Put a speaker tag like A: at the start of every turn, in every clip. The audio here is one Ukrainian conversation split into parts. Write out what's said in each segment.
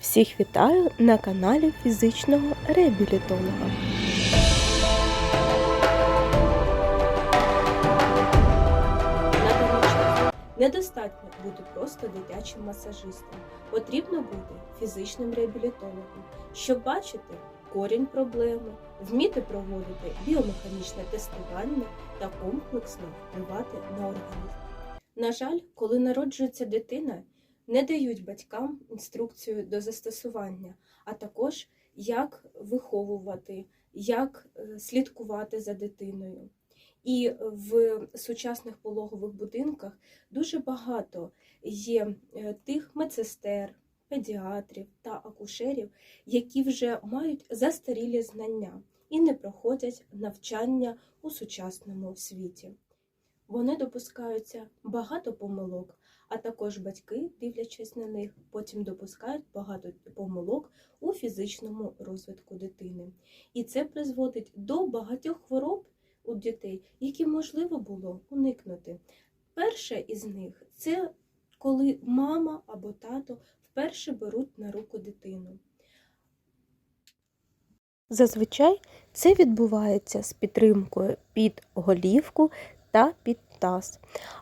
A: Всіх вітаю на каналі фізичного реабілітолога. Недостатньо бути просто дитячим масажистом. Потрібно бути фізичним реабілітологом, щоб бачити корінь проблеми, вміти проводити біомеханічне тестування та комплексно впливати на організм. На жаль, коли народжується дитина, не дають батькам інструкцію до застосування, а також як виховувати, як е, слідкувати за дитиною. І в сучасних пологових будинках дуже багато є е, тих медсестер, педіатрів та акушерів, які вже мають застарілі знання і не проходять навчання у сучасному світі. Вони допускаються багато помилок, а також батьки, дивлячись на них, потім допускають багато помилок у фізичному розвитку дитини. І це призводить до багатьох хвороб у дітей, які можливо було уникнути. Перше із них це коли мама або тато вперше беруть на руку дитину. Зазвичай це відбувається з підтримкою під голівку та під таз.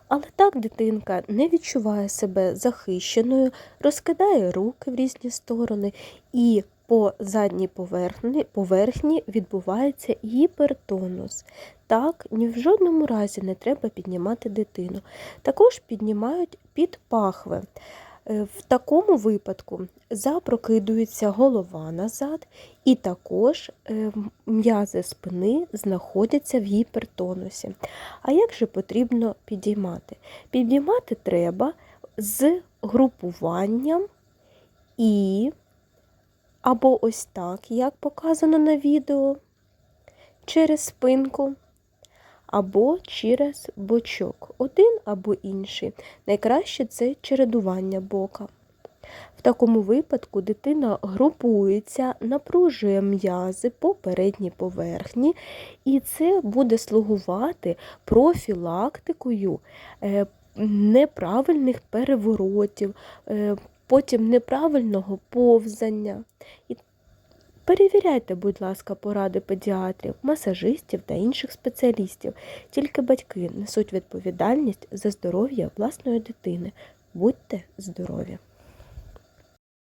A: Але так дитинка не відчуває себе захищеною, розкидає руки в різні сторони, і по задній поверхні, поверхні відбувається гіпертонус. Так, ні в жодному разі не треба піднімати дитину. Також піднімають під пахви. Е, В такому випадку запрокидується голова назад, і також е, м'язи спини знаходяться в гіпертонусі. А як же потрібно підіймати? Підіймати треба з групуванням і або ось так, як показано на відео, через спинку, або через бочок, один або інший. Найкраще це чередування бока. В такому випадку дитина групується, напружує м'язи по передній поверхні, і це буде слугувати профілактикою е, неправильних переворотів, е, потім неправильного повзання. І Перевіряйте, будь ласка, поради педіатрів, масажистів та інших спеціалістів. Тільки батьки несуть відповідальність за здоров'я власної дитини. Будьте здорові!